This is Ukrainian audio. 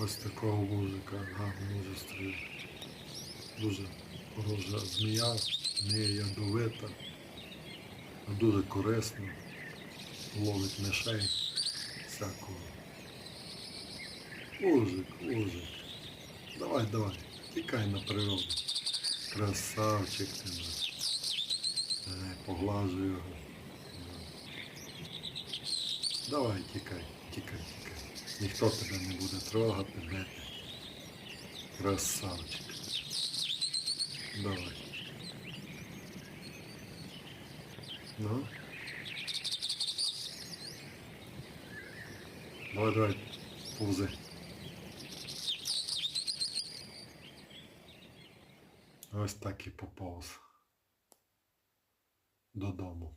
Ось такого мужика гарно зустрів. Дуже хороша змія, не ядовита, а дуже корисна. Ловить мишей всякого. Ужик, ужик. Давай, давай, тікай на природу. Красавчик ти наш. Е, Поглажу його. Давай, тікай, тікай, тікай. Ніхто тебе не буде трогати, бити. Красавчик. Давай. Ну. Давай, давай, повзи. Ось так і поповз. Додому.